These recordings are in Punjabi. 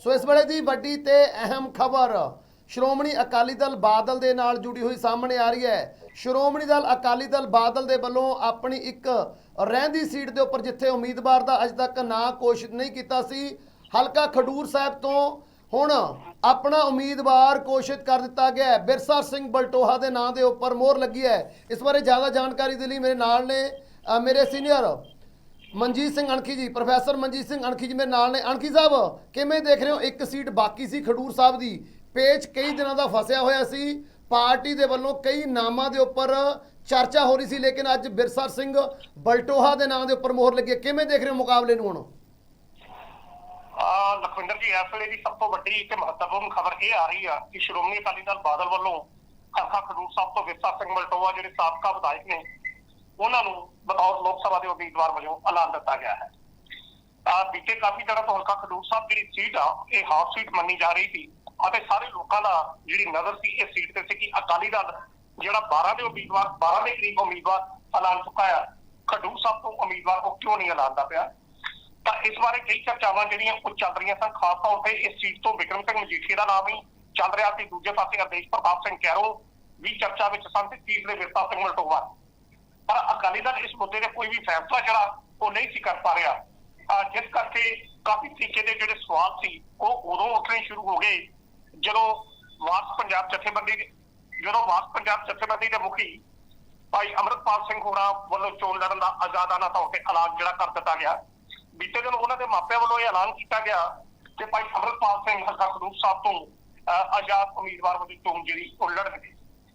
ਸੋ ਇਸ ਵੇਲੇ ਦੀ ਵੱਡੀ ਤੇ ਅਹਿਮ ਖਬਰ, ਸ਼੍ਰੋਮਣੀ ਅਕਾਲੀ ਦਲ ਬਾਦਲ ਦੇ ਨਾਲ ਜੁੜੀ ਹੋਈ ਸਾਹਮਣੇ ਆ ਰਹੀ ਹੈ। ਸ਼੍ਰੋਮਣੀ ਦਲ ਅਕਾਲੀ ਦਲ ਬਾਦਲ ਦੇ ਵੱਲੋਂ ਆਪਣੀ ਇੱਕ ਰਹਿੰਦੀ ਸੀਟ ਦੇ ਉੱਪਰ ਜਿੱਥੇ ਉਮੀਦਵਾਰ ਦਾ ਅਜੇ ਤੱਕ ਨਾਂ ਘੋਸ਼ਿਤ ਨਹੀਂ ਕੀਤਾ ਸੀ, ਹਲਕਾ ਖਡੂਰ ਸਾਹਿਬ ਤੋਂ ਹੁਣ ਆਪਣਾ ਉਮੀਦਵਾਰ ਘੋਸ਼ਿਤ ਕਰ ਦਿੱਤਾ ਗਿਆ ਹੈ। ਬਿਰਸਾ ਸਿੰਘ ਬਲਟੋਹਾ ਦੇ ਨਾਂ ਦੇ ਉੱਪਰ ਮੋਹਰ ਲੱਗੀ ਹੈ। ਇਸ ਬਾਰੇ ਜ਼ਿਆਦਾ ਜਾਣਕਾਰੀ ਦੇ ਲਈ ਮੇਰੇ ਨਾਲ ਨੇ ਮੇਰੇ ਸੀਨੀਅਰ ਮਨਜੀਤ ਸਿੰਘ ਅਣਖੀ ਜੀ, ਪ੍ਰੋਫੈਸਰ ਮਨਜੀਤ ਸਿੰਘ ਅਣਖੀ ਜੀ ਮੇਰੇ ਨਾਲ ਨੇ। ਅਣਖੀ ਸਾਹਿਬ, ਕਿਵੇਂ ਦੇਖ ਰਹੇ ਹੋ? ਇੱਕ ਸੀਟ ਬਾਕੀ ਸੀ ਖਡੂਰ ਸਾਹਿਬ ਦੀ। ਪੇਚ ਕਈ ਦਿਨਾਂ ਦਾ ਫਸਿਆ ਹੋਇਆ ਸੀ। ਪਾਰਟੀ ਦੇ ਵੱਲੋਂ ਕਈ ਨਾਮਾਂ ਦੇ ਉੱਪਰ ਚਰਚਾ ਹੋ ਰਹੀ ਸੀ, ਲੇਕਿਨ ਅੱਜ ਬਿਰਸਾ ਸਿੰਘ ਬਲਟੋਹਾ ਦੇ ਨਾਂ ਦੇ ਉੱਪਰ ਮੋਹਰ ਲੱਗੀ ਕਿਵੇਂ ਦੇਖ ਰਹੇ ਹੋ ਮੁਕਾਬਲੇ ਨੂੰ ਹੁਣ? ਆ, ਲਖਵਿੰਦਰ ਜੀ, ਇਸ ਵੇਲੇ ਦੀ ਸਭ ਤੋਂ ਵੱਡੀ ਤੇ ਮਹੱਤਵਪੂਰਨ ਖਬਰ ਇਹ ਆ ਰਹੀ ਆ ਕਿ ਸ਼੍ਰੋਮਣੀ ਅਕਾਲੀ ਦਲ ਬਾਦਲ ਵੱਲੋਂ ਹਲਕਾ ਖਡੂਰ ਸਾਹਿਬ ਤੋਂ ਵਿਰਸਾ ਸਿੰਘ ਬਲਟੋਹਾ, ਜਿਹੜੇ ਸਾਬਕਾ ਵਿਧਾਇਕ ਨੇ ਉਹਨਾਂ ਨੂੰ ਬਤੌਰ ਲੋਕ ਸਭਾ ਦੇ ਉਮੀਦਵਾਰ ਵਜੋਂ ਐਲਾਨ ਦਿੱਤਾ ਗਿਆ ਹੈ। ਆ ਬੀਤੇ ਕਾਫੀ ਦਿਨਾਂ ਤੋਂ ਹਲਕਾ ਖਡੂਰ ਸਾਹਿਬ ਜਿਹੜੀ ਸੀਟ ਆ, ਇਹ ਹਾਫ ਸੀਟ ਮੰਨੀ ਜਾ ਰਹੀ ਸੀ ਅਤੇ ਸਾਰੇ ਲੋਕਾਂ ਦਾ ਜਿਹੜੀ ਨਜ਼ਰ ਸੀ ਇਹ ਸੀਟ ਤੇ ਸੀ ਕਿ ਅਕਾਲੀ ਦਲ ਜਿਹੜਾ 12 ਦੇ ਉਮੀਦਵਾਰ 12 ਦੇ ਕਰੀਬ ਉਮੀਦਵਾਰ ਐਲਾਨ ਚੁੱਕਾ ਆ, ਖਡੂਰ ਸਾਹਿਬ ਤੋਂ ਉਮੀਦਵਾਰ ਉਹ ਕਿਉਂ ਨਹੀਂ ਐਲਾਨਦਾ ਪਿਆ? ਤਾਂ ਇਸ ਬਾਰੇ ਕਈ ਚਰਚਾਵਾਂ ਜਿਹੜੀਆਂ ਉਹ ਚੱਲ ਰਹੀਆਂ ਸਨ, ਖਾਸ ਤੌਰ ਤੇ ਇਸ ਸੀਟ ਤੋਂ ਵਿਕਰਮ ਸਿੰਘ ਮਜੀਠੀਆ ਦਾ ਨਾਮ ਹੀ ਚੱਲ ਰਿਹਾ ਸੀ। ਦੂਜੇ ਪਾਸੇ ਅਰਦੇਸ਼ ਪ੍ਰਤਾਪ ਸਿੰਘ ਕੈਰੋ ਵੀ ਚਰਚਾ ਵਿੱਚ ਸਨ ਤੇ ਤੀਸਰੇ ਵਿਰਤਾ ਸਿੰਘ ਮਲਟੋਆ ਪਰ ਅਕਾਲੀ ਦਲ ਇਸ ਮੁੱਦੇ ਤੇ ਕੋਈ ਵੀ ਫੈਸਲਾ ਜਿਹੜਾ ਉਹ ਨਹੀਂ ਸੀ ਕਰ ਪਾ ਰਿਹਾ। ਜਿਸ ਕਰਕੇ ਕਾਫੀ ਤਰੀਕੇ ਦੇ ਜਿਹੜੇ ਸਵਾਲ ਸੀ ਉਹ ਉਦੋਂ ਉੱਠਣੇ ਸ਼ੁਰੂ ਹੋ ਗਏ। ਜਦੋਂ ਵਾਰਸ ਪੰਜਾਬ ਜਥੇਬੰਦੀ ਜਦੋਂ ਵਾਰਸ ਪੰਜਾਬ ਜਥੇਬੰਦੀ ਦੇ ਮੁਖੀ ਭਾਈ ਅਮਰਤਪਾਲ ਸਿੰਘ ਹੋਣਾ ਵੱਲੋਂ ਚੋਣ ਲੜਨ ਦਾ ਆਜ਼ਾਦਾਨਾ ਤੌਰ ਤੇ ਐਲਾਨ ਜਿਹੜਾ ਕਰ ਦਿੱਤਾ ਗਿਆ। ਬੀਤੇ ਦਿਨ ਉਹਨਾਂ ਦੇ ਮਾਪਿਆਂ ਵੱਲੋਂ ਇਹ ਐਲਾਨ ਕੀਤਾ ਗਿਆ ਕਿ ਭਾਈ ਅਮਰਤਪਾਲ ਸਿੰਘ ਹਲਕਾ ਖਡੂਰ ਸਾਹਿਬ ਤੋਂ ਅਹ, ਆਜ਼ਾਦ ਉਮੀਦਵਾਰ ਵਜੋਂ ਚੋਣ ਜਿਹੜੀ ਉਹ ਲੜਨਗੇ।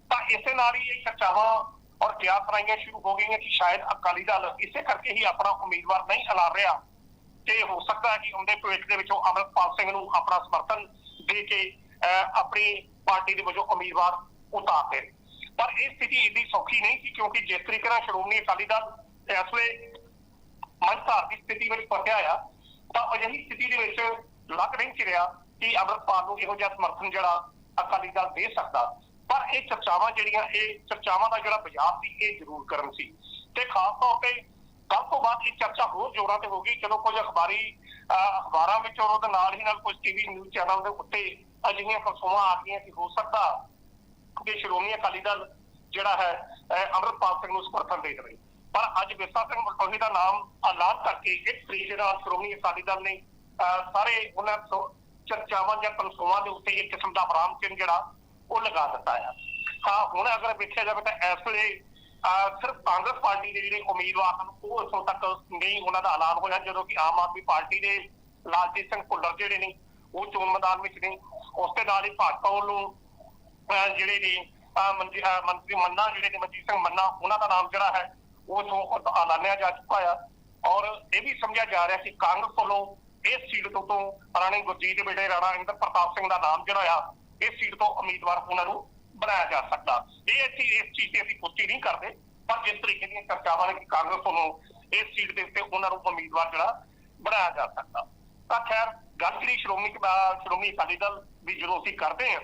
ਤਾਂ ਇਸੇ ਨਾਲ ਹੀ ਇਹ ਚਰਚਾਵਾਂ ਔਰ ਕਿਆਸ ਰਾਈਆਂ ਸ਼ੁਰੂ ਹੋ ਗਈਆਂ ਕਿ ਸ਼ਾਇਦ ਅਕਾਲੀ ਦਲ ਇਸੇ ਕਰਕੇ ਹੀ ਆਪਣਾ ਉਮੀਦਵਾਰ ਨਹੀਂ ਐਲਾਨ ਰਿਹਾ। ਤੇ ਹੋ ਸਕਦਾ ਹੈ ਕਿ ਉਹਦੇ ਭਵਿੱਖ ਦੇ ਵਿੱਚੋਂ ਅਮਰਪਾਲ ਸਿੰਘ ਨੂੰ ਆਪਣਾ ਸਮਰਥਨ ਦੇ ਕੇ ਆਪਣੀ ਪਾਰਟੀ ਦੇ ਵਜੋਂ ਉਮੀਦਵਾਰ ਉਤਾਰ ਦੇਣ। ਪਰ ਇਹ ਸਥਿਤੀ ਇੰਨੀ ਸੌਖੀ ਨਹੀਂ ਸੀ ਕਿਉਂਕਿ ਜਿਸ ਤਰੀਕੇ ਨਾਲ ਸ਼੍ਰੋਮਣੀ ਅਕਾਲੀ ਦਲ ਇਸ ਵੇਲੇ ਮੰਝਧਾਰ ਦੀ ਸਥਿਤੀ ਵਿੱਚ ਫਸਿਆ ਆ, ਤਾਂ ਅਜਿਹੀ ਸਥਿਤੀ ਦੇ ਵਿੱਚ ਲੱਗ ਨਹੀਂ ਸੀ ਰਿਹਾ ਕਿ ਅਮਰਪਾਲ ਨੂੰ ਇਹੋ ਜਿਹਾ ਸਮਰਥਨ ਜਿਹੜਾ ਅਕਾਲੀ ਦਲ ਦੇ ਸਕਦਾ। ਪਰ ਇਹ ਚਰਚਾਵਾਂ ਜਿਹੜੀਆਂ ਇਹ ਚਰਚਾਵਾਂ ਦਾ ਜਿਹੜਾ ਬਾਜ਼ਾਰ ਸੀ ਇਹ ਜ਼ਰੂਰ ਕਰਨ ਸੀ। ਤੇ ਖਾਸ ਤੌਰ ਤੇ ਕੱਲ ਤੋਂ ਬਾਅਦ ਇਹ ਚਰਚਾ ਹੋਰ ਜ਼ੋਰਾਂ ਤੇ ਹੋ ਗਈ ਜਦੋਂ ਕੁਝ ਅਖਬਾਰੀ ਅਖਬਾਰਾਂ ਵਿੱਚ ਔਰ ਉਹਦੇ ਨਾਲ ਹੀ ਨਾਲ ਕੁਝ ਟੀਵੀ ਨਿਊਜ਼ ਚੈਨਲ ਦੇ ਉੱਤੇ ਅਜਿਹੀਆਂ ਫਰਸੋਆਂ ਆ ਗਈਆਂ ਕਿ ਹੋ ਸਕਦਾ ਕਿ ਸ਼੍ਰੋਮਣੀ ਅਕਾਲੀ ਦਲ ਜਿਹੜਾ ਹੈ ਅਹ, ਅੰਮ੍ਰਿਤਪਾਲ ਸਿੰਘ ਨੂੰ ਸਮਰਥਨ ਦੇ ਦੇਵੇ। ਪਰ ਅੱਜ ਵਿਰਸਾ ਸਿੰਘ ਮਲਟੋਹੀ ਦਾ ਨਾਮ ਐਲਾਨ ਕਰਕੇ ਇੱਕ ਤਰੀਕੇ ਨਾਲ ਸ਼੍ਰੋਮਣੀ ਅਕਾਲੀ ਦਲ ਨੇ ਅਹ, ਸਾਰੇ ਉਹਨਾਂ ਚਰਚਾਵਾਂ ਜਾਂ ਕਨਸੋਆਂ ਦੇ ਉੱਤੇ ਇੱਕ ਕਿਸਮ ਦਾ ਆਰਾਮ ਚਿੰਨ੍ਹ ਜਿਹੜਾ ਉਹ ਲਗਾ ਦਿੱਤਾ ਆ। ਹਾਂ ਹੁਣ ਅਗਰ ਵੇਖਿਆ ਜਾਵੇ ਤਾਂ ਇਸ ਵੇਲੇ ਸਿਰਫ ਕਾਂਗਰਸ ਪਾਰਟੀ ਦੇ ਜਿਹੜੇ ਉਮੀਦਵਾਰ ਹਨ, ਉਹ ਇਸੋਂ ਤੱਕ ਨਹੀਂ ਉਹਨਾਂ ਦਾ ਐਲਾਨ ਹੋਇਆ, ਜਦੋਂ ਕਿ ਆਮ ਆਦਮੀ ਪਾਰਟੀ ਦੇ ਲਾਲਜੀਤ ਸਿੰਘ ਭੁੱਲਰ ਜਿਹੜੇ ਨੇ, ਉਹ ਚੋਣ ਮੈਦਾਨ ਵਿੱਚ ਨੇ। ਉਸ ਦੇ ਨਾਲ ਹੀ ਭਾਜਪਾ ਵੱਲੋਂ, ਅਹ, ਜਿਹੜੇ ਨੇ ਮੰਤਰੀ ਮੰਨਾ, ਜਿਹੜੇ ਨੇ ਮਨਜੀਤ ਸਿੰਘ ਮੰਨਾ, ਉਹਨਾਂ ਦਾ ਨਾਮ ਜਿਹੜਾ ਹੈ, ਉਹ ਤੋਂ ਐਲਾਨਿਆ ਜਾ ਚੁੱਕਾ ਆ। ਔਰ ਇਹ ਵੀ ਸਮਝਿਆ ਜਾ ਰਿਹਾ ਕਿ ਕਾਂਗਰਸ ਵੱਲੋਂ ਇਸ ਸੀਟ ਤੋਂ ਰਾਣੀ ਗੁਰਜੀਤ ਦੇ ਬੇਟੇ ਰਾਣਾ ਇੰਦਰ ਪ੍ਰਤਾਪ ਸਿੰਘ ਦਾ ਨਾਮ ਜਿਹੜਾ ਆ ਇਸ ਸੀਟ ਤੋਂ ਉਮੀਦਵਾਰ ਉਹਨਾਂ ਨੂੰ ਬਣਾਇਆ ਜਾ ਸਕਦਾ। ਇਹ ਅਸੀਂ ਇਸ ਚੀਜ਼ ਤੇ ਅਸੀਂ ਪੁਸ਼ਟੀ ਨਹੀਂ ਕਰਦੇ ਪਰ ਜਿਸ ਤਰੀਕੇ ਦੀਆਂ ਚਰਚਾਵਾਂ ਨੇ ਕਿ ਕਾਂਗਰਸ ਵੱਲੋਂ ਇਸ ਸੀਟ ਦੇ ਉੱਤੇ ਉਹਨਾਂ ਨੂੰ ਉਮੀਦਵਾਰ ਜਿਹੜਾ ਬਣਾਇਆ ਜਾ ਸਕਦਾ। ਤਾਂ ਖੈਰ ਗੱਲ ਜਿਹੜੀ ਸ਼੍ਰੋਮਣੀ ਸ਼੍ਰੋਮਣੀ ਅਕਾਲੀ ਦਲ ਵੀ ਜਦੋਂ ਅਸੀਂ ਕਰਦੇ ਹਾਂ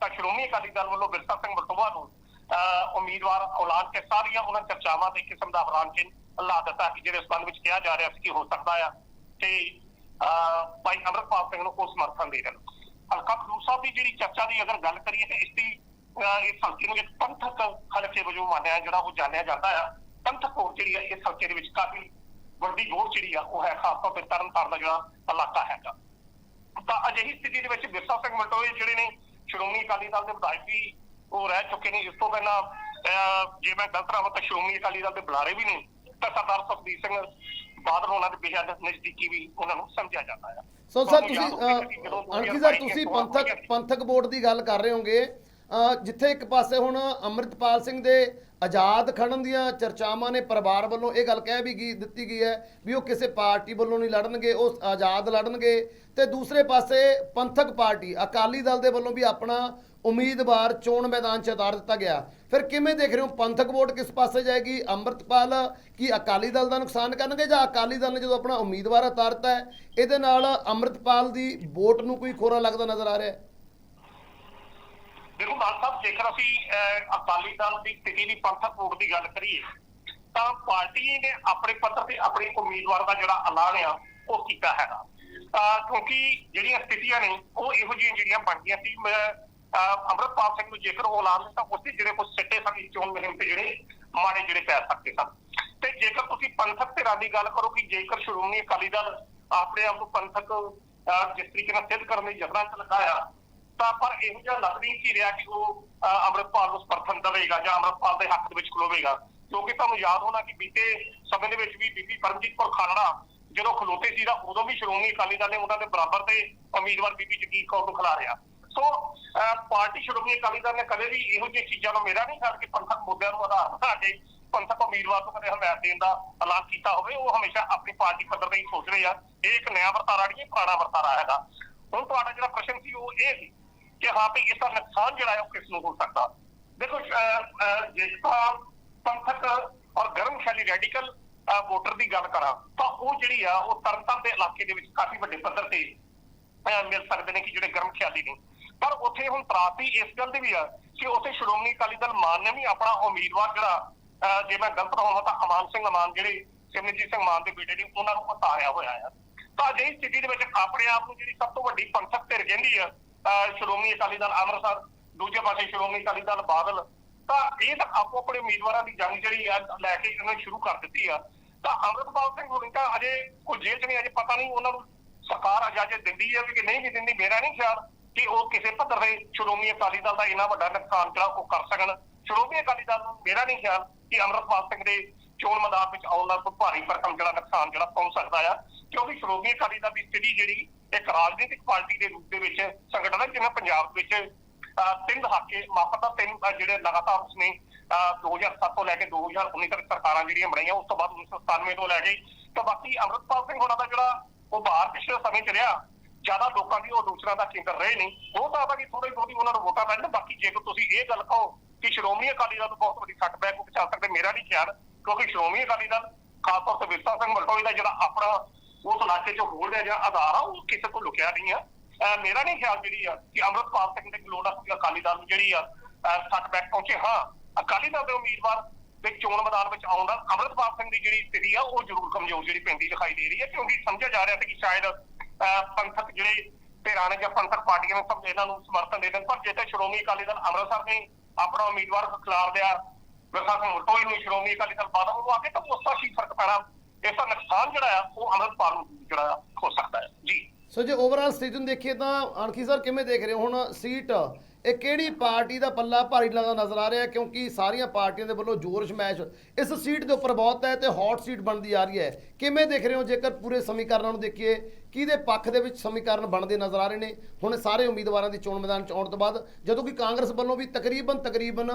ਤਾਂ ਸ਼੍ਰੋਮਣੀ ਅਕਾਲੀ ਦਲ ਵੱਲੋਂ ਵਿਰਸਾ ਸਿੰਘ ਬਟੋਆ ਨੂੰ ਅਹ, ਉਮੀਦਵਾਰ ਐਲਾਨ ਕੇ ਸਾਰੀਆਂ ਉਹਨਾਂ ਚਰਚਾਵਾਂ ਤੇ ਕਿਸਮ ਦਾ ਐਲਾਨ ਚਿੰਨ੍ਹ ਲਾ ਦਿੱਤਾ ਕਿ ਜਿਹੜੇ ਸੰਬੰਧ ਵਿੱਚ ਕਿਹਾ ਜਾ ਰਿਹਾ ਸੀ ਕਿ ਹੋ ਸਕਦਾ ਆ ਤੇ ਅਹ, ਭਾਈ ਅਮਰਪਾਲ ਸਿੰਘ ਨੂੰ ਉਹ ਸਮਰਥਨ ਦੇ ਦੇਣ ਹਲਕਾ ਖਡੂਰ ਸਾਹਿਬ ਦੀ ਜਿਹੜੀ ਚਰਚਾ ਦੀ ਅਗਰ ਗੱਲ ਕਰੀਏ ਤਾਂ ਇਸ ਦੀ ਇਸ ਹਲਕੇ ਨੂੰ ਇੱਕ ਪੰਥਕ ਹਲਕੇ ਵਜੋਂ ਮੰਨਿਆ ਜਿਹੜਾ ਉਹ ਜਾਣਿਆ ਜਾਂਦਾ ਆ। ਪੰਥਕ ਵੋਟ ਜਿਹੜੀ ਆ ਇਸ ਹਲਕੇ ਦੇ ਵਿੱਚ ਕਾਫੀ ਵੱਡੀ ਵੋਟ ਜਿਹੜੀ ਆ ਉਹ ਹੈ ਖਾਸ ਤੌਰ ਤੇ ਤਰਨਤਾਰਨ ਦਾ ਜਿਹੜਾ ਇਲਾਕਾ ਹੈਗਾ। ਤਾਂ ਅਜਿਹੀ ਸਥਿਤੀ ਦੇ ਵਿੱਚ ਵਿਰਸਾ ਸਿੰਘ ਮਲਟੋਏ ਜਿਹੜੇ ਨੇ ਸ਼੍ਰੋਮਣੀ ਅਕਾਲੀ ਦਲ ਦੇ ਵਿਧਾਇਕ ਵੀ ਉਹ ਰਹਿ ਚੁੱਕੇ ਨੇ। ਇਸ ਤੋਂ ਪਹਿਲਾਂ ਅਹ, ਜੇ ਮੈਂ ਗਲਤ ਰਹਾਂ ਤਾਂ ਸ਼੍ਰੋਮਣੀ ਅਕਾਲੀ ਦਲ ਦੇ ਬੁਲਾਰੇ ਵੀ ਨੇ। ਤਾਂ ਸਰਦਾਰ ਸੁਖਬੀਰ ਸਿੰਘ ਬਾਦਲ ਉਹਨਾਂ ਦੇ ਬੇਹੱਦ ਨਜ਼ਦੀਕੀ ਵੀ ਉਹਨਾਂ ਨੂੰ ਸਮਝਿਆ ਜਾਂਦਾ ਹੈ ਸੋ ਸਰ ਤੁਸੀਂ ਯਾਦ ਹੋਵੇਗਾ ਕਿ ਜਦੋਂ ਅਹ, ਅਣਖੀ ਸਰ 2022 ਤੁਸੀਂ ਪੰਥਕ। ਪੰਥਕ ਵੋਟ ਦੀ ਗੱਲ ਕਰ ਰਹੇ ਹੋਗੇ ਜਿੱਥੇ ਇੱਕ ਪਾਸੇ ਹੁਣ ਅੰਮ੍ਰਿਤਪਾਲ ਸਿੰਘ ਦੇ ਆਜ਼ਾਦ ਖੜਨ ਦੀਆਂ ਚਰਚਾਵਾਂ ਨੇ ਪਰਿਵਾਰ ਵੱਲੋਂ ਇਹ ਗੱਲ ਕਹਿ ਵੀ ਗਈ ਦਿੱਤੀ ਗਈ ਹੈ ਵੀ ਉਹ ਕਿਸੇ ਪਾਰਟੀ ਵੱਲੋਂ ਨਹੀਂ ਲੜਨਗੇ ਉਹ ਆਜ਼ਾਦ ਲੜਨਗੇ ਤੇ ਦੂਸਰੇ ਪਾਸੇ ਪੰਥਕ ਪਾਰਟੀ ਅਕਾਲੀ ਦਲ ਦੇ ਵੱਲੋਂ ਵੀ ਆਪਣਾ ਉਮੀਦਵਾਰ ਚੋਣ ਮੈਦਾਨ 'ਚ ਉਤਾਰ ਦਿੱਤਾ ਗਿਆ। ਫਿਰ ਕਿਵੇਂ ਦੇਖ ਰਹੇ ਹੋ? ਪੰਥਕ ਵੋਟ ਕਿਸ ਪਾਸੇ ਜਾਏਗੀ? ਅੰਮ੍ਰਿਤਪਾਲ ਕੀ ਅਕਾਲੀ ਦਲ ਦਾ ਨੁਕਸਾਨ ਕਰਨਗੇ ਜਾਂ ਅਕਾਲੀ ਦਲ ਨੇ ਜਦੋਂ ਆਪਣਾ ਉਮੀਦਵਾਰ ਉਤਾਰਤਾ ਹੈ, ਇਹਦੇ ਨਾਲ ਅੰਮ੍ਰਿਤਪਾਲ ਦੀ ਵੋਟ ਨੂੰ ਕੋਈ ਖੋਰਾ ਲੱਗਦਾ ਨਜ਼ਰ ਆ ਰਿਹਾ ਹੈ? ਦੇਖੋ ਮਾਨ ਸਾਹਿਬ, ਜੇਕਰ ਅਸੀਂ ਅਕਾਲੀ ਦਲ ਦੀ ਸਥਿਤੀ ਦੀ ਪੰਥਕ ਵੋਟ ਦੀ ਗੱਲ ਕਰੀਏ, ਤਾਂ ਪਾਰਟੀ ਨੇ ਆਪਣੇ ਪੱਧਰ ਤੇ ਆਪਣੇ ਉਮੀਦਵਾਰ ਦਾ ਜਿਹੜਾ ਐਲਾਨ ਆ, ਉਹ ਕੀਤਾ ਹੈਗਾ। ਅਹ, ਕਿਉਂਕਿ ਜਿਹੜੀਆਂ ਸਥਿਤੀਆਂ ਨੇ, ਉਹ ਇਹੋ ਜਿਹੀਆਂ ਜਿਹੜੀਆਂ ਬਣਦੀਆਂ ਸੀ ਮੈਂ ਅੰਮ੍ਰਿਤਪਾਲ ਸਿੰਘ ਨੂੰ ਜੇਕਰ ਉਹ ਐਲਾਨ ਦਿੱਤਾ, ਉਸ ਦੇ ਜਿਹੜੇ ਕੁਝ ਸਿੱਟੇ ਸਨ ਚੋਣ ਮੁਹਿੰਮ ਤੇ ਜਿਹੜੇ ਮਾੜੇ ਜਿਹੜੇ ਪੈ ਸਕਦੇ ਸਨ। ਤੇ ਜੇਕਰ ਤੁਸੀਂ ਪੰਥਕ ਧਿਰਾਂ ਦੀ ਗੱਲ ਕਰੋ ਕਿ ਜੇਕਰ ਸ਼੍ਰੋਮਣੀ ਅਕਾਲੀ ਦਲ ਆਪਣੇ ਆਪ ਨੂੰ ਪੰਥਕ ਜਿਸ ਤਰੀਕੇ ਨਾਲ ਸਿੱਧ ਕਰਨ ਦੇ ਯਤਨਾਂ 'ਚ ਲਗਾਇਆ, ਤਾਂ ਪਰ ਇਹੋ ਜਿਹਾ ਲੱਗ ਨਹੀਂ ਸੀ ਰਿਹਾ ਕਿ ਉਹ, ਅਹ, ਅੰਮ੍ਰਿਤਪਾਲ ਨੂੰ ਸਮਰਥਨ ਦੇਵੇਗਾ ਜਾਂ ਅੰਮ੍ਰਿਤਪਾਲ ਦੇ ਹੱਕ ਦੇ ਵਿੱਚ ਖਲੋਵੇਗਾ। ਕਿਉਂਕਿ ਤੁਹਾਨੂੰ ਯਾਦ ਹੋਣਾ ਕਿ ਬੀਤੇ ਸਮੇਂ ਦੇ ਵਿੱਚ ਵੀ ਬੀਬੀ ਪਰਮਜੀਤ ਕੌਰ ਖਾਲੜਾ ਜਦੋਂ ਖਲੋਤੇ ਸੀ ਤਾਂ ਉਦੋਂ ਵੀ ਸ਼੍ਰੋਮਣੀ ਅਕਾਲੀ ਦਲ ਨੇ ਉਹਨਾਂ ਦੇ ਬਰਾਬਰ ਤੇ ਉਮੀਦਵਾਰ ਬੀਬੀ ਜਗੀਰ ਕੌਰ ਨੂੰ ਖਿਲਾ ਰਿਹਾ ਸੋ ਪਾਰਟੀ ਸ਼੍ਰੋਮਣੀ ਅਕਾਲੀ ਦਲ ਨੇ ਕਦੇ ਵੀ ਇਹੋ ਜਿਹੀ ਚੀਜ਼ਾਂ ਨੂੰ ਮੇਰਾ ਨਹੀਂ ਖਿਆਲ ਕਿ ਪੰਥਕ ਮੁੱਦਿਆਂ ਨੂੰ ਆਧਾਰ ਬਣਾ ਕੇ ਪੰਥਕ ਉਮੀਦਵਾਰ ਨੂੰ ਕਦੇ ਹਮਾਇਤ ਦੇਣ ਦਾ ਐਲਾਨ ਕੀਤਾ ਹੋਵੇ ਉਹ ਹਮੇਸ਼ਾ ਆਪਣੀ ਪਾਰਟੀ ਪੱਧਰ ਤੇ ਹੀ ਸੋਚ ਰਹੇ ਆ। ਇਹ ਇੱਕ ਨਵਾਂ ਵਰਤਾਰਾ ਨਹੀਂ ਪੁਰਾਣਾ ਵਰਤਾਰਾ ਹੈਗਾ। ਹੁਣ ਤੁਹਾਡਾ ਜਿਹੜਾ ਪ੍ਰਸ਼ਨ ਸੀ ਉਹ ਇਹ ਸੀ ਕਿ ਹਾਂ ਵੀ ਇਸ ਦਾ ਨੁਕਸਾਨ ਜਿਹੜਾ ਹੈ ਉਹ ਕਿਸ ਨੂੰ ਹੋ ਸਕਦਾ? ਦੇਖੋ ਅਹ, ਅਹ, ਪੰਥਕ ਔਰ ਗਰਮ ਖਿਆਲੀ ਰੈਡੀਕਲ ਵੋਟਰ ਦੀ ਗੱਲ ਕਰਾਂ ਤਾਂ ਉਹ ਜਿਹੜੀ ਆ ਉਹ ਤਰਨਤਾਰਨ ਦੇ ਇਲਾਕੇ ਦੇ ਵਿੱਚ ਕਾਫੀ ਵੱਡੇ ਪੱਧਰ ਤੇ ਅਹ, ਮਿਲ ਸਕਦੇ ਨੇ ਕਿ ਜਿਹੜੇ ਗਰਮ ਖਿਆਲੀ ਨੇ। ਪਰ ਉੱਥੇ ਹੁਣ ਤਰਾਸਦੀ ਇਸ ਗੱਲ ਦੀ ਵੀ ਆ ਕਿ ਉੱਥੇ ਸ਼੍ਰੋਮਣੀ ਅਕਾਲੀ ਦਲ ਮਾਨ ਨੇ ਵੀ ਆਪਣਾ ਉਮੀਦਵਾਰ ਜਿਹੜਾ ਅਹ, ਜੇ ਮੈਂ ਗਲਤ ਨਾ ਹੋਵਾਂ ਤਾਂ ਅਮਾਨ ਸਿੰਘ ਅਮਾਨ ਜਿਹੜੇ ਸਿਮਰਜੀਤ ਸਿੰਘ ਮਾਨ ਦੇ ਬੇਟੇ ਨੇ ਉਹਨਾਂ ਨੂੰ ਉਤਾਰਿਆ ਹੋਇਆ ਆ। ਤਾਂ ਅਜਿਹੀ ਸਥਿਤੀ ਦੇ ਵਿੱਚ ਆਪਣੇ ਆਪ ਨੂੰ ਜਿਹੜੀ ਸਭ ਤੋਂ ਵੱਡੀ ਪੰਥਕ ਧਿਰ ਕਹਿੰਦੀ ਆ ਸ਼੍ਰੋਮਣੀ ਅਕਾਲੀ ਦਲ ਅੰਮ੍ਰਿਤਸਰ ਦੂਜੇ ਪਾਸੇ ਸ਼੍ਰੋਮਣੀ ਅਕਾਲੀ ਦਲ ਬਾਦਲ ਤਾਂ ਇਹ ਤਾਂ ਆਪੋ ਆਪਣੇ ਉਮੀਦਵਾਰਾਂ ਦੀ ਜੰਗ ਜਿਹੜੀ ਆ ਲੈ ਕੇ ਇਹਨਾਂ ਨੇ ਸ਼ੁਰੂ ਕਰ ਦਿੱਤੀ ਆ। ਤਾਂ ਅੰਮ੍ਰਿਤਪਾਲ ਸਿੰਘ ਹੋਣੀ ਤਾਂ ਅਜੇ ਕੋਈ ਜੇਲ੍ਹ 'ਚ ਨਹੀਂ ਅਜੇ ਪਤਾ ਨਹੀਂ ਉਹਨਾਂ ਨੂੰ ਸਰਕਾਰ ਇਜਾਜ਼ਤ ਦਿੰਦੀ ਹੈ ਵੀ ਕਿ ਨਹੀਂ ਵੀ ਦਿੰਦੀ ਮੇਰਾ ਨਹੀਂ ਖਿਆਲ। ਕਿ ਉਹ ਕਿਸੇ ਪੱਧਰ ਤੇ ਸ਼੍ਰੋਮਣੀ ਅਕਾਲੀ ਦਲ ਦਾ ਇੰਨਾ ਵੱਡਾ ਨੁਕਸਾਨ ਜਿਹੜਾ ਉਹ ਕਰ ਸਕਣ। ਸ਼੍ਰੋਮਣੀ ਅਕਾਲੀ ਦਲ ਨੂੰ ਮੇਰਾ ਨਹੀਂ ਖਿਆਲ ਕਿ ਅੰਮ੍ਰਿਤਪਾਲ ਸਿੰਘ ਦੇ ਚੋਣ ਮੈਦਾਨ ਵਿੱਚ ਆਉਣ ਦਾ ਕੋਈ ਭਾਰੀ ਭਰਕਮ ਜਿਹੜਾ ਨੁਕਸਾਨ ਜਿਹੜਾ ਪਹੁੰਚ ਸਕਦਾ ਆ। ਕਿਉਂਕਿ ਸ਼੍ਰੋਮਣੀ ਅਕਾਲੀ ਦਲ ਦੀ ਸਥਿਤੀ ਜਿਹੜੀ ਇੱਕ ਰਾਜਨੀਤਿਕ ਪਾਰਟੀ ਦੇ ਰੂਪ ਦੇ ਵਿੱਚ, ਸੰਗਠਨ ਹੈ ਜਿਵੇਂ ਪੰਜਾਬ ਵਿੱਚ ਅਹ ਤਿੰਨ ਦਹਾਕੇ ਮਾਫ ਦਾ ਤਿੰਨ ਜਿਹੜੇ ਲਗਾਤਾਰ ਉਸਨੇ ਅਹ 2007 ਤੋਂ ਲੈ ਕੇ 2019 ਤੱਕ ਸਰਕਾਰਾਂ ਜਿਹੜੀਆਂ ਬਣਾਈਆਂ, ਉਸ ਤੋਂ ਬਾਅਦ 1997 ਤੋਂ ਲੈ ਕੇ, ਤਾਂ ਬਾਕੀ ਅੰਮ੍ਰਿਤਪਾਲ ਸਿੰਘ ਹੋਣਾ ਦਾ ਜਿਹੜਾ ਉਹ ਬਾਹਰ ਪਿਛਲੇ ਸਮੇਂ ਚ ਰਿਹਾ ਜ਼ਿਆਦਾ ਲੋਕਾਂ ਦੀ ਉਹ ਆਲੋਚਨਾ ਦਾ ਕੇਂਦਰ ਰਹੇ ਨਹੀਂ। ਉਹ ਤਾਂ ਕਿ ਥੋੜੀ ਬਹੁਤੀ ਉਹਨਾਂ ਨੂੰ ਵੋਟਾਂ ਪੈਣ। ਬਾਕੀ ਜੇਕਰ ਤੁਸੀਂ ਇਹ ਗੱਲ ਕਹੋ ਕਿ ਸ਼੍ਰੋਮਣੀ ਅਕਾਲੀ ਦਲ ਨੂੰ ਬਹੁਤ ਵੱਡੀ ਸੱਟ ਬੈਕ ਪਹੁੰਚਾ ਸਕਦੇ, ਮੇਰਾ ਨਹੀਂ ਖਿਆਲ। ਕਿਉਂਕਿ ਸ਼੍ਰੋਮਣੀ ਅਕਾਲੀ ਦਲ, ਖਾਸ ਤੌਰ ਤੇ ਵਿਰਸਾ ਸਿੰਘ ਮਲਟੋਈ ਦਾ ਜਿਹੜਾ ਆਪਣਾ ਉਸ ਇਲਾਕੇ 'ਚ ਹੋਲਡ ਰਿਹਾ ਜਿਹੜਾ ਆਧਾਰ ਆ, ਉਹ ਕਿਸੇ ਤੋਂ ਲੁਕਿਆ ਨਹੀਂ ਆ। ਮੇਰਾ ਨਹੀਂ ਖਿਆਲ ਜਿਹੜੀ ਆ ਕਿ ਅੰਮ੍ਰਿਤਪਾਲ ਸਿੰਘ ਦੇ ਲੋੜ ਆ ਕਿ ਅਕਾਲੀ ਦਲ ਨੂੰ ਜਿਹੜੀ ਆ ਸੱਟ ਬੈਕ ਪਹੁੰਚੇ। ਹਾਂ, ਅਕਾਲੀ ਦਲ ਦੇ ਉਮੀਦਵਾਰ ਤੇ ਚੋਣ ਮੈਦਾਨ ਵਿੱਚ ਆਉਣ ਦਾ ਅੰਮ੍ਰਿਤਪਾਲ ਸਿੰਘ ਦੀ ਜਿਹੜੀ ਸਥਿਤੀ ਆ, ਉਹ ਜ਼ਰੂਰ ਕਮਜ਼ੋਰ ਜਿਹੜੀ ਪੈਂਦੀ ਦਿਖਾਈ ਦੇ ਰਹੀ ਹੈ ਕਿਉਂਕਿ ਸਮਝਿਆ ਜਾ ਰਿਹਾ ਸੀ ਕਿ ਸ਼ਾਇਦ ਪੰਥਕ ਜਿਹੜੇ ਧਿਰਾਂ ਨੇ ਜਾਂ ਪੰਥਕ ਪਾਰਟੀਆਂ ਨੇ ਸਭ ਇਹਨਾਂ ਨੂੰ ਸਮਰਥਨ ਦੇ ਦੇਣ। ਪਰ ਜੇ ਤਾਂ ਸ਼੍ਰੋਮਣੀ ਅਕਾਲੀ ਦਲ ਅੰਮ੍ਰਿਤਸਰ ਨੇ ਆਪਣਾ ਉਮੀਦਵਾਰ ਖਿਲਾਰ ਦਿਆ ਵਿਰਸਾ ਸਿੰਘ ਮਲਟੋਈ ਨੂੰ ਸ਼੍ਰੋਮਣੀ ਅਕਾਲੀ ਦਲ ਬਾਦਲ ਨੂੰ ਆ ਕੇ ਤਾਂ ਉਸ ਦਾ ਕੀ ਫ਼ਰਕ ਪੈਣਾ। ਇਸ ਦਾ ਨੁਕਸਾਨ ਜਿਹੜਾ ਆ, ਉਹ ਅੰਮ੍ਰਿਤਪਾਲ ਨੂੰ ਜਿਹੜਾ ਹੋ ਸਕਦਾ ਹੈ। ਜੀ। ਸੋ ਜੇ ਓਵਰਆਲ ਸਥਿਤੀ ਨੂੰ ਦੇਖੀਏ ਤਾਂ ਅਣਖੀ ਸਰ ਕਿਵੇਂ ਦੇਖ ਰਹੇ ਹੋ? ਹੁਣ ਸੀਟ ਇਹ ਕਿਹੜੀ ਪਾਰਟੀ ਦਾ ਪੱਲਾ ਭਾਰੀ ਲੱਗਦਾ ਨਜ਼ਰ ਆ ਰਿਹਾ ਕਿਉਂਕਿ ਸਾਰੀਆਂ ਪਾਰਟੀਆਂ ਦੇ ਵੱਲੋਂ ਜ਼ੋਰ ਸ਼ਮੈਸ਼ ਇਸ ਸੀਟ ਦੇ ਉੱਪਰ ਬਹੁਤ ਹੈ ਤੇ ਹੌਟ ਸੀਟ ਬਣਦੀ ਆ ਰਹੀ ਹੈ। ਕਿਵੇਂ ਦੇਖ ਰਹੇ ਹੋ ਜੇਕਰ ਪੂਰੇ ਸਮੀਕਰਨਾਂ ਨੂੰ ਦੇਖੀਏ, ਕਿਹਦੇ ਪੱਖ ਦੇ ਵਿੱਚ ਸਮੀਕਰਨ ਬਣਦੇ ਨਜ਼ਰ ਆ ਰਹੇ ਨੇ? ਹੁਣ ਸਾਰੇ ਉਮੀਦਵਾਰਾਂ ਦੀ ਚੋਣ ਮੈਦਾਨ ਚ ਆਉਣ ਤੋਂ ਬਾਅਦ, ਜਦੋਂ ਕਿ ਕਾਂਗਰਸ ਵੱਲੋਂ ਵੀ ਤਕਰੀਬਨ ਤਕਰੀਬਨ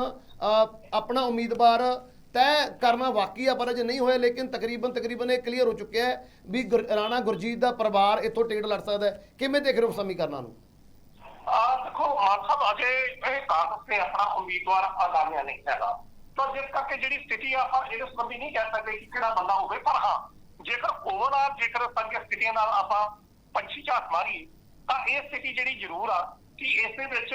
ਆਪਣਾ ਉਮੀਦਵਾਰ ਤੈਅ ਕਰਨਾ ਵਾਕਈ ਆ, ਪਰ ਅਜੇ ਨਹੀਂ ਹੋਇਆ, ਲੇਕਿਨ ਤਕਰੀਬਨ ਤਕਰੀਬਨ ਇਹ ਕਲੀਅਰ ਹੋ ਚੁੱਕਿਆ ਹੈ ਵੀ ਗੁਰ- ਰਾਣਾ ਗੁਰਜੀਤ ਦਾ ਪਰਿਵਾਰ ਇੱਥੋਂ ਟਿਕਟ ਲੜ ਸਕਦਾ ਹੈ। ਕਿਵੇਂ ਦੇਖ ਰਹੇ ਹੋ ਸਮੀਕਰਨਾਂ ਨੂੰ? ਮਾਨ ਸਾਹਿਬ, ਅਜੇ ਇਹ ਕਾਂਗਰਸ ਨੇ ਆਪਣਾ ਉਮੀਦਵਾਰ ਐਲਾਨਿਆ ਨਹੀਂ ਹੈਗਾ। ਪਰ ਜਿਸ ਕਰਕੇ ਜਿਹੜੀ ਸਥਿਤੀ ਆ, ਆਪਾਂ ਇਹਦੇ ਸੰਬੰਧੀ ਨਹੀਂ ਕਹਿ ਸਕਦੇ ਕਿ ਕਿਹੜਾ ਬੰਦਾ ਹੋਵੇ, ਪਰ ਹਾਂ, ਜੇਕਰ ਓਵਰਆਲ ਜੇਕਰ ਸਾਰੀਆਂ ਸਥਿਤੀਆਂ ਨਾਲ ਆਪਾਂ ਪੰਛੀ ਝਾਤ ਮਾਰੀਏ, ਤਾਂ ਇਹ ਸਥਿਤੀ ਜਿਹੜੀ ਜ਼ਰੂਰ ਆ ਕਿ ਇਸ ਦੇ ਵਿੱਚ,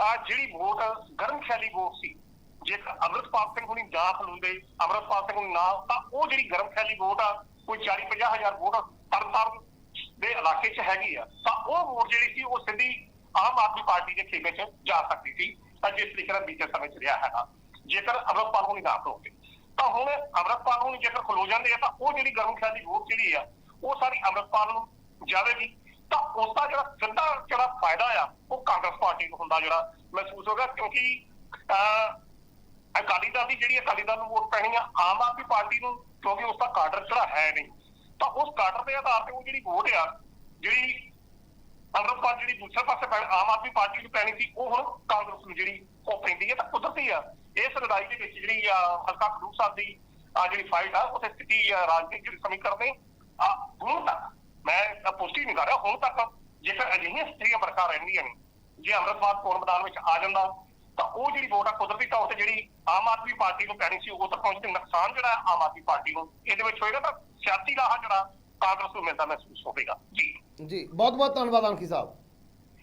ਆ ਜਿਹੜੀ ਵੋਟ, ਗਰਮ ਖਿਆਲੀ ਵੋਟ ਸੀ, ਜੇਕਰ ਅੰਮ੍ਰਿਤਪਾਲ ਸਿੰਘ ਹੁਣੀ ਨਾ ਖਲੋਂਦੇ, ਅੰਮ੍ਰਿਤਪਾਲ ਸਿੰਘ ਹੁਣੀ ਨਾ, ਤਾਂ ਉਹ ਜਿਹੜੀ ਗਰਮ ਖਿਆਲੀ ਵੋਟ ਆ, ਕੋਈ 40 50 ਹਜ਼ਾਰ ਵੋਟ ਤਰਨਤਾਰਨ ਦੇ ਇਲਾਕੇ 'ਚ ਹੈਗੀ ਆ, ਤਾਂ ਉਹ ਵੋਟ ਜਿਹੜੀ ਸੀ ਉਹ ਸਿੱਧੀ ਆਮ ਆਦਮੀ ਪਾਰਟੀ ਦੇ ਖੇਮੇ 'ਚ ਜਾ ਸਕਦੀ ਸੀ, ਤਾਂ ਜਿਸ ਤਰੀਕੇ ਨਾਲ ਬੀਤੇ ਸਮੇਂ 'ਚ ਰਿਹਾ ਹੈਗਾ। ਜੇਕਰ ਅੰਮ੍ਰਿਤਪਾਲ ਹੁਣੀ ਨਾ ਖਲੋਗੇ ਤਾਂ ਹੁਣ ਅੰਮ੍ਰਿਤਪਾਲ ਹੁਣੀ ਜੇਕਰ ਖਲੋ ਜਾਂਦੇ ਆ, ਤਾਂ ਉਹ ਜਿਹੜੀ ਗਰਮ ਦੀ ਵੋਟ ਜਿਹੜੀ ਆ, ਉਹ ਸਾਰੀ ਅੰਮ੍ਰਿਤਪਾਲ ਨੂੰ ਜਾਵੇਗੀ। ਤਾਂ ਉਸ ਦਾ ਜਿਹੜਾ ਸਿੱਧਾ ਜਿਹੜਾ ਫਾਇਦਾ ਆ, ਉਹ ਕਾਂਗਰਸ ਪਾਰਟੀ ਨੂੰ ਹੁੰਦਾ ਜਿਹੜਾ ਮਹਿਸੂਸ ਹੋਗਾ ਕਿਉਂਕਿ, ਅਹ, ਅਕਾਲੀ ਦਲ ਦੀ ਜਿਹੜੀ ਅਕਾਲੀ ਦਲ ਨੂੰ ਵੋਟ ਪੈਣੀ ਆ, ਆਮ ਆਦਮੀ ਪਾਰਟੀ ਨੂੰ, ਕਿਉਂਕਿ ਉਸ ਦਾ ਕਾਡਰ ਜਿਹੜਾ ਹੈ ਨਹੀਂ, ਤਾਂ ਉਸ ਕਾਡਰ ਦੇ ਆਧਾਰ ਤੇ ਉਹ ਜਿਹੜੀ ਵੋਟ ਆ, ਜਿਹੜੀ ਅੰਮ੍ਰਿਤਪਾਲ ਜਿਹੜੀ ਦੂਸਰੇ ਪਾਸੇ ਪੈ- ਆਮ ਆਦਮੀ ਪਾਰਟੀ ਨੂੰ ਪੈਣੀ ਸੀ, ਉਹ ਹੁਣ ਕਾਂਗਰਸ ਨੂੰ ਜਿਹੜੀ ਉਹ ਪੈਂਦੀ ਹੈ, ਤਾਂ ਕੁਦਰਤੀ ਆ। ਇਸ ਲੜਾਈ ਦੇ ਵਿੱਚ ਜਿਹੜੀ ਹਲਕਾ ਖਡੂਰ ਸਾਹਿਬ ਦੀ ਆ ਜਿਹੜੀ ਫਾਈਟ ਆ, ਉੱਥੇ ਸਥਿਤੀ ਰਾਜਨੀਤਿਕ ਜਿਹੜੀ ਸਮੀਕਰਨ ਨੇ ਆ ਹੁਣ ਤੱਕ, ਮੈਂ ਪੁਸ਼ਟੀ ਨਹੀਂ ਕਰ ਰਿਹਾ, ਹੁਣ ਤੱਕ ਜੇਕਰ ਅਜਿਹੀਆਂ ਸਥਿਤੀਆਂ ਬਰਕਰਾਰ ਰਹਿੰਦੀਆਂ ਨੇ, ਜੇ ਅੰਮ੍ਰਿਤਪਾਲ ਚੋਣ ਮੈਦਾਨ ਵਿੱਚ ਆ ਜਾਂਦਾ, ਤਾਂ ਉਹ ਜਿਹੜੀ ਵੋਟ ਆ, ਕੁਦਰਤੀ ਤੌਰ ਤੇ ਜਿਹੜੀ ਆਮ ਆਦਮੀ ਪਾਰਟੀ ਨੂੰ ਪੈਣੀ ਸੀ, ਉਹ ਤੱਕ ਪਹੁੰਚਣ ਨੁਕਸਾਨ ਜਿਹੜਾ ਆਮ ਆਦਮੀ ਪਾਰਟੀ ਨੂੰ, ਇਹਦੇ ਵਿੱਚ ਹੋਏਗਾ ਤਾਂ ਸਿਆਸੀ ਰਾਹ ਜਿਹੜਾ ਕਾਂਗਰਸ ਨੂੰ ਮਿਲਦਾ ਮਹਿਸੂਸ ਹੋਵੇਗਾ। ਜੀ। ਜੀ ਬਹੁਤ ਬਹੁਤ ਧੰਨਵਾਦ ਅਣਖੀ ਸਾਹਿਬ।